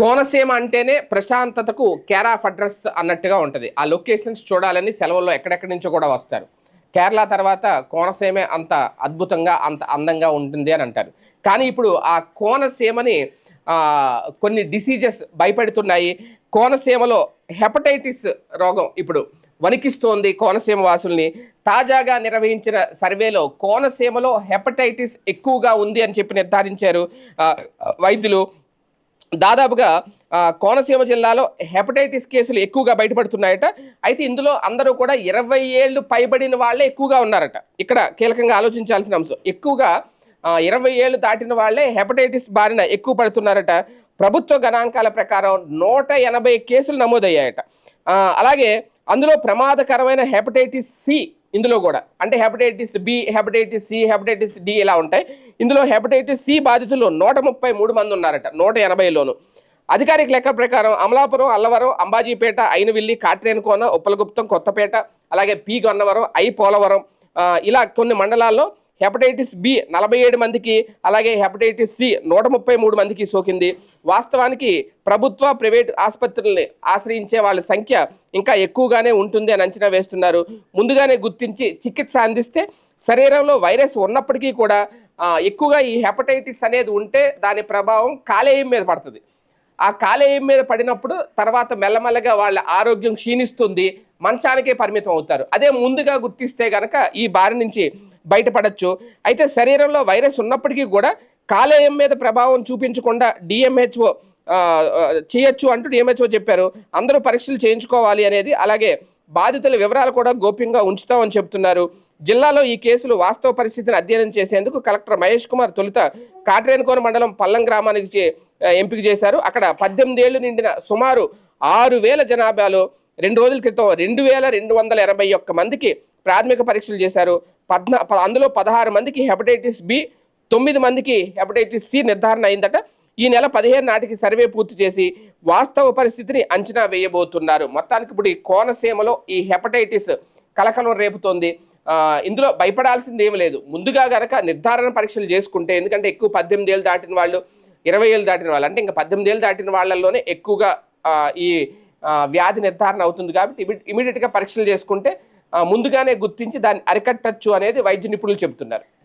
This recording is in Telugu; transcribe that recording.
కోనసీమ అంటేనే ప్రశాంతతకు కేర్ ఆఫ్ అడ్రస్ అన్నట్టుగా ఉంటుంది. ఆ లొకేషన్స్ చూడాలని సెలవుల్లో ఎక్కడెక్కడి నుంచో కూడా వస్తారు. కేరళ తర్వాత కోనసీమే అంత అద్భుతంగా అంత అందంగా ఉంటుంది అని అంటారు. కానీ ఇప్పుడు ఆ కోనసీమని కొన్ని డిసీజెస్ భయపెడుతున్నాయి. కోనసీమలో హెపటైటిస్ రోగం ఇప్పుడు వణికిస్తోంది కోనసీమ వాసుల్ని. తాజాగా నిర్వహించిన సర్వేలో కోనసీమలో హెపటైటిస్ ఎక్కువగా ఉంది అని చెప్పి నిర్ధారించారు వైద్యులు. దాదాపుగా కోనసీమ జిల్లాలో హెపటైటిస్ కేసులు ఎక్కువగా బయటపడుతున్నాయట. అయితే ఇందులో అందరూ కూడా ఇరవై ఏళ్ళు పైబడిన వాళ్ళే ఎక్కువగా ఉన్నారట. ఇక్కడ కీలకంగా ఆలోచించాల్సిన అంశం. ఎక్కువగా ఇరవై ఏళ్ళు దాటిన వాళ్ళే హెపటైటిస్ బారిన ఎక్కువ పడుతున్నారట. ప్రభుత్వ గణాంకాల ప్రకారం నూట ఎనభై కేసులు నమోదయ్యాయట. అలాగే అందులో ప్రమాదకరమైన హెపటైటిస్ సి ఇందులో కూడా. అంటే hepatitis B hepatitis C hepatitis D ఇలా ఉంటాయి. ఇందులో హెపటైటిస్ సి బాధితులు నూట ముప్పై మూడు మంది ఉన్నారట నూట ఎనభైలోను. అధికారిక లెక్క ప్రకారం అమలాపురం అల్లవరం అంబాజీపేట అయినవిల్లి కాట్రేనుకోన ఉప్పలగుప్తం కొత్తపేట అలాగే పి గన్నవరం ఐ పోలవరం ఇలా కొన్ని మండలాల్లో హెపటైటిస్ బి నలభై ఏడు మందికి అలాగే హెపటైటిస్ సి నూట ముప్పై మూడు మందికి సోకింది. వాస్తవానికి ప్రభుత్వ ప్రైవేట్ ఆసుపత్రుల్ని ఆశ్రయించే వాళ్ళ సంఖ్య ఇంకా ఎక్కువగానే ఉంటుంది అని అంచనా వేస్తున్నారు. ముందుగానే గుర్తించి చికిత్స అందిస్తే శరీరంలో వైరస్ ఉన్నప్పటికీ కూడా ఎక్కువగా ఈ హెపటైటిస్ అనేది ఉంటే దాని ప్రభావం కాలేయం మీద పడుతుంది. ఆ కాలేయం మీద పడినప్పుడు తర్వాత మెల్లమెల్లగా వాళ్ళ ఆరోగ్యం క్షీణిస్తుంది మంచానికే పరిమితం అవుతారు. అదే ముందుగా గుర్తిస్తే గనక ఈ బారి నుంచి బయటపడచ్చు. అయితే శరీరంలో వైరస్ ఉన్నప్పటికీ కూడా కాలేయం మీద ప్రభావం చూపించకుండా డిఎంహెచ్ఓ చేయొచ్చు అంటూ డిఎంహెచ్ఓ చెప్పారు. అందరూ పరీక్షలు చేయించుకోవాలి అనేది అలాగే బాధితుల వివరాలు కూడా గోప్యంగా ఉంచుతామని చెప్తున్నారు. జిల్లాలో ఈ కేసులు వాస్తవ పరిస్థితిని అధ్యయనం చేసేందుకు కలెక్టర్ మహేష్ కుమార్ తొలుత కాట్రేనుకోన మండలం పల్లం గ్రామానికి చే- ఎంపిక చేశారు. అక్కడ పద్దెనిమిదేళ్ళు నిండిన సుమారు ఆరు వేల జనాభాలో రెండు రోజుల క్రితం రెండు వేల రెండు వందల ఎనభై ఒక్క మందికి ప్రాథమిక పరీక్షలు చేశారు. పద్నా ప- అందులో పదహారు మందికి హెపటైటిస్ బి తొమ్మిది మందికి హెపటైటిస్ సి నిర్ధారణ అయిందట. ఈ నెల పదిహేను నాటికి సర్వే పూర్తి చేసి వాస్తవ పరిస్థితిని అంచనా వేయబోతున్నారు. మొత్తానికి ఇప్పుడు ఈ కోనసీమలో ఈ హెపటైటిస్ కలకలం రేపుతోంది. ఇందులో భయపడాల్సింది ఏమి లేదు. ముందుగా గనక నిర్ధారణ పరీక్షలు చేసుకుంటే ఎందుకంటే ఎక్కువ పద్దెనిమిది ఏళ్ళు దాటిన వాళ్ళు ఇరవై ఏళ్ళు దాటిన వాళ్ళు అంటే ఇంకా పద్దెనిమిది ఏళ్ళు దాటిన వాళ్ళల్లోనే ఎక్కువగా ఈ వ్యాధి నిర్ధారణ అవుతుంది కాబట్టి ఇమీడియట్గా పరీక్షలు చేసుకుంటే ముందుగానే గుర్తించి దాన్ని అరికట్టచ్చు అనేది వైద్య నిపుణులు చెబుతున్నారు.